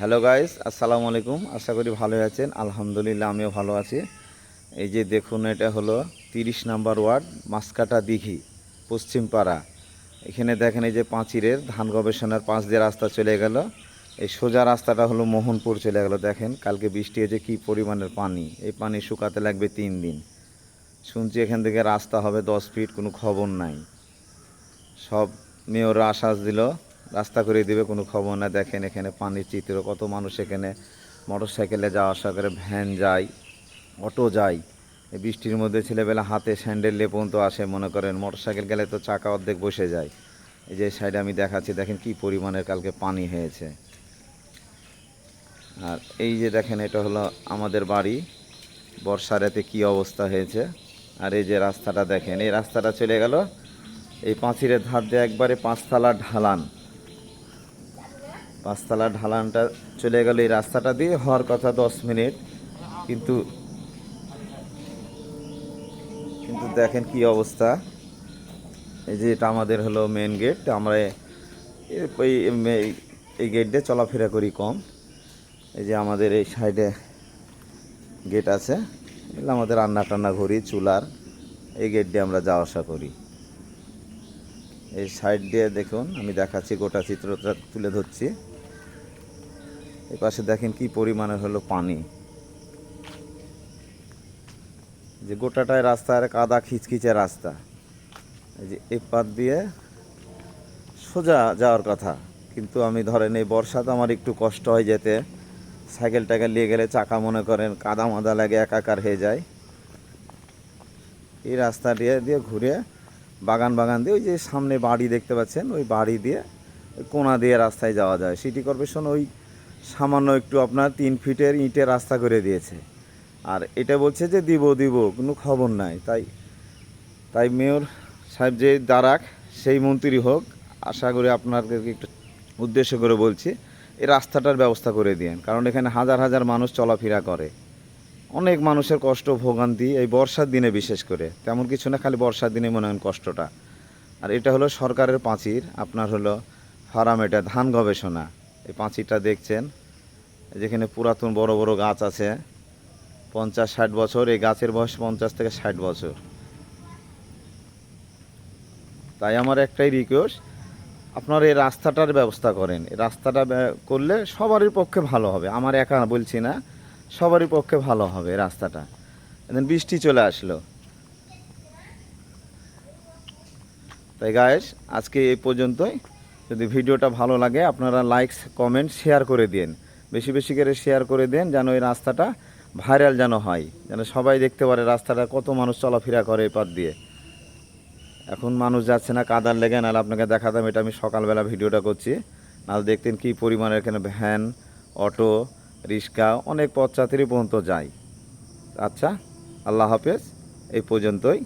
Hello guys আসসালামু আলাইকুম আশা করি ভালো আছেন। আলহামদুলিল্লাহ, আমিও ভালো আছি। এই যে দেখুন, এটা হলো তিরিশ নাম্বার ওয়ার্ড মাসকাটা দিঘি, পশ্চিমপাড়া। এখানে দেখেন এই যে পাঁচিরের ধান গবেষণার পাঁচ দিয়ে রাস্তা চলে গেল। এই সোজা রাস্তাটা হলো মোহনপুর চলে গেল, দেখেন। কালকে বৃষ্টি হয়েছে, কী পরিমাণের পানি। এই পানি শুকাতে লাগবে তিন দিন। শুনছি এখান থেকে রাস্তা হবে দশ ফিট, কোনো খবর নাই। সব মেয়ররা আশ্বাস দিল রাস্তা করে দিবে, কোনো খবর না। দেখেন এখানে পানির চিত্র, কত মানুষ এখানে মোটর সাইকেলে যাওয়া আসা করে ভ্যান যায়, অটো যায়। বৃষ্টির মধ্যে ছেলেবেলা হাতে স্যান্ডেল লে পর্যন্ত আসে, মনে করেন মোটর সাইকেল গেলে তো চাকা অর্ধেক বসে যায়। এই যে সাইডে আমি দেখাচ্ছি, দেখেন কি পরিমাণের কালকে পানি হয়েছে। আর এই যে দেখেন, এটা হলো আমাদের বাড়ি। বর্ষার এতে কী অবস্থা হয়েছে? আর এই যে রাস্তাটা দেখেন, এই রাস্তাটা চলে গেল, এই পাঁচিরের ধার দিয়ে একবারে পাঁচতলা ঢালান। পাঁচতলা ঢালানটা চলে গেল এই রাস্তাটা দিয়ে, হওয়ার কথা দশ মিনিট। কিন্তু কিন্তু দেখেন কি অবস্থা। এই যে এটা আমাদের হলো মেন গেট আমরা এই, এই- গেট দিয়ে চলাফেরা করি কম। এই যে আমাদের এই সাইডে গেট আছে, এগুলো আমাদের রান্না টান্না করি চুলার, এই গেট দিয়ে আমরা যাওয়া আসা করি। এই সাইড দিয়ে দেখুন, আমি দেখাচ্ছি গোটা চিত্রটা তুলে ধরছি। এই পাশে দেখেন কি পরিমাণের হলো পানি। যে গোটাটায় রাস্তার কাদা খিচখিচে রাস্তা। এই যে এই পাত দিয়ে সোজা যাওয়ার কথা। কিন্তু আমি ধরেন এই বর্ষাতে আমার একটু কষ্ট হয় যেতে। সাইকেল টাইকেল নিয়ে গেলে চাকা মনে করেন কাদা মাদা লাগে, একাকার হয়ে যায়। এই রাস্তা দিয়ে দিয়ে ঘুরে বাগান বাগান দিয়ে ওই যে সামনে বাড়ি দেখতে পাচ্ছেন, ওই বাড়ি দিয়ে কোনা দিয়ে রাস্তায় যাওয়া যায়। সিটি কর্পোরেশন ওই সামান্য একটু আপনার তিন ফিটের ইটের রাস্তা করে দিয়েছে। আর এটা বলছে যে দিব দিব, কোনো খবর নাই। তাই তাই মেয়র সাহেব যে দাঁড়াক, সেই মন্ত্রী হোক, আশা করি আপনাকে একটু উদ্দেশ্য করে বলছি, এই রাস্তাটার ব্যবস্থা করে দিন কারণ এখানে হাজার হাজার মানুষ চলাফেরা করে। অনেক মানুষের কষ্ট, ভোগান্তি, এই বর্ষার দিনে বিশেষ করে। তেমন কিছু না, খালি বর্ষার দিনে মনে হয় কষ্টটা। আর এটা হলো সরকারের পাঁচির, আপনার হলো ফার্ম, এটা ধান গবেষণা। এই পাঁচিরটা দেখছেন? যেখানে পুরাতন বড় বড় গাছ আছে। পঞ্চাশ ষাট বছর, এই গাছের বয়স পঞ্চাশ থেকে ষাট বছর। তাই আমার একটাই রিকোয়েস্ট আপনারা এই রাস্তাটার ব্যবস্থা করেন। এই রাস্তাটা করলে সবারই পক্ষে ভালো হবে। আমার একা বলছি না, সবারই পক্ষে ভালো হবে রাস্তাটা। এখন বৃষ্টি চলে আসলো। তাই গায়েস আজকে এই পর্যন্তই। যদি ভিডিওটা ভালো লাগে, আপনারা লাইকস কমেন্ট শেয়ার করে দিন বেশি বেশি করে শেয়ার করে দেন যেন এই রাস্তাটা ভাইরাল যেন হয়, যেন সবাই দেখতে পারে রাস্তাটা কত মানুষ চলাফেরা করে এই পথ দিয়ে। এখন মানুষ যাচ্ছে না, কাদার লেগে, নাহলে আপনাকে দেখাতাম, এটা আমি সকালবেলা ভিডিওটা করছি। নাহলে দেখতেন কি পরিমাণে এখানে ভ্যান, অটো, রিক্সা, অনেক পথযাত্রী পর্যন্ত যায়। আচ্ছা আল্লাহ হাফেজ, এই পর্যন্তই।